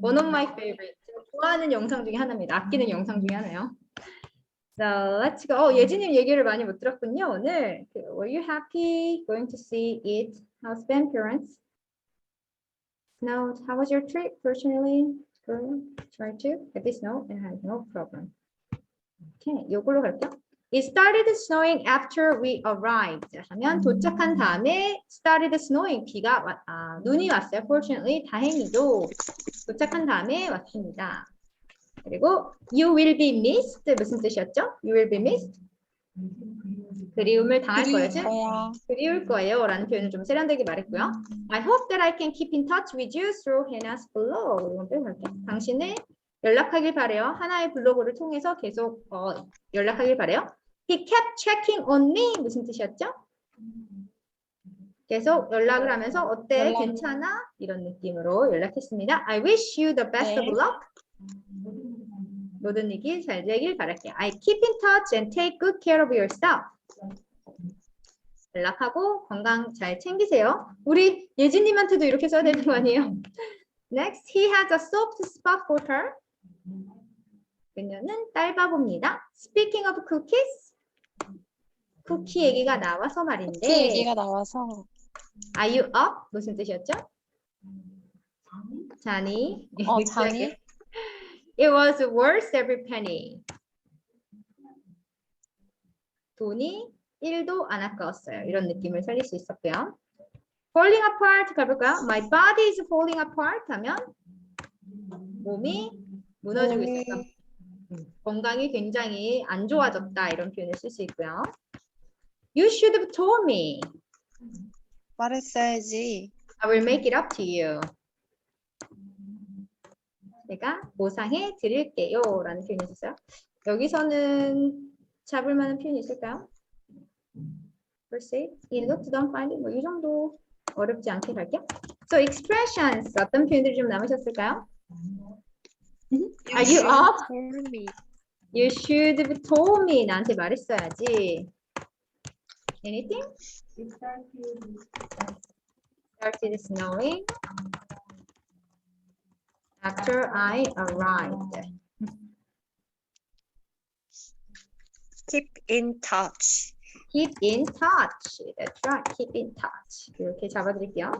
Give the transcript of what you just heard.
One of my favorite. 좋아하는 영상 중에 하나입니다. 아끼는 영상 중에 하나요. So let's go. 어, 예진님 얘기를 많이 못 들었군요. 오늘 그, Were you happy going to see it? Husband, parents? No. How was your trip? Girl, try to. At least no, I had no problem. Okay, 요걸로 갈게요. It started snowing after we arrived. 하면 도착한 다음에 started snowing. 비가 왔, 아, 눈이 왔어요. Fortunately, 다행히도 도착한 다음에 왔습니다. 그리고 you will be missed 무슨 뜻이었죠? You will be missed. 그리움을 당할 거예요. 거야. 그리울 거예요. 라는 표현을 좀 세련되게 말했고요. I hope that I can keep in touch with you through Hannah's blog. 이건 빼고. 당신을 연락하길 바래요. 하나의 블로그를 통해서 계속 어, 연락하길 바래요. He kept checking on me. 무슨 뜻이었죠? 계속 연락을 하면서 어때? 연락. 괜찮아? 이런 느낌으로 연락했습니다. I wish you the best of 네. luck. 모든 일이 잘 되길 바랄게요. I keep in touch and take good care of yourself. 연락하고 건강 잘 챙기세요. 우리 예진님한테도 이렇게 써야 되는 거 아니에요? Next, he has a soft spot for her. 그녀는 딸바보입니다. Speaking of cookies, 쿠키 얘기가 나와서 말인데, 그 얘기가 나와서 Are you up? 무슨 뜻이었죠? 자니. 어 자니 It was worth every penny. 돈이 1도 안 아까웠어요. 이런 느낌을 살릴 수 있었고요. Falling apart 가볼까요? My body is falling apart 하면 몸이 무너지고 있어요. 음, 건강이 굉장히 안 좋아졌다 이런 표현을 쓸 수 있고요. You should have told me. 말했어야지. I will make it up to you. 제가 보상해 드릴게요. 라는 표현이 있었어요. 여기서는 잡을 만한 표현이 있을까요? Proceed. In look, don't find it. 뭐이 정도 어렵지 않게 갈게요. So expressions. 어떤 표현들이 좀 남으셨을까요? Are you up? told me. You should have told me. 나한테 말했어야지. Anything? Started snowing after I arrived. Keep in touch. Keep in touch. That's right. Keep in touch. 이렇게 잡아드릴게요.